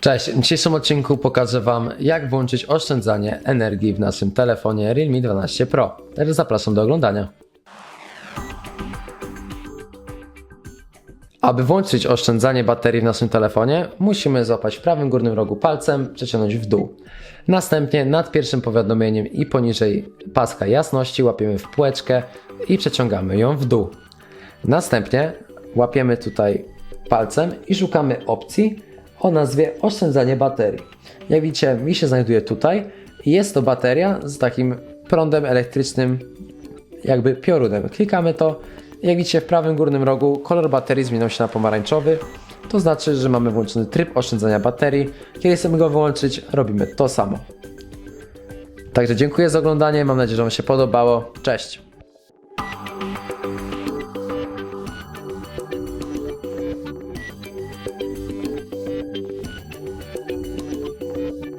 Cześć, w dzisiejszym odcinku pokażę Wam, jak włączyć oszczędzanie energii w naszym telefonie Realme 12 Pro. Także zapraszam do oglądania. Aby włączyć oszczędzanie baterii w naszym telefonie, musimy złapać w prawym górnym rogu palcem, przeciągnąć w dół. Następnie nad pierwszym powiadomieniem i poniżej paska jasności łapiemy w półeczkę i przeciągamy ją w dół. Następnie łapiemy tutaj palcem i szukamy opcji o nazwie oszczędzanie baterii. Jak widzicie, mi się znajduje tutaj. Jest to bateria z takim prądem elektrycznym, jakby piorunem. Klikamy to. Jak widzicie, w prawym górnym rogu kolor baterii zmienił się na pomarańczowy. To znaczy, że mamy włączony tryb oszczędzania baterii. Kiedy chcemy go wyłączyć, robimy to samo. Także dziękuję za oglądanie. Mam nadzieję, że Wam się podobało. Cześć!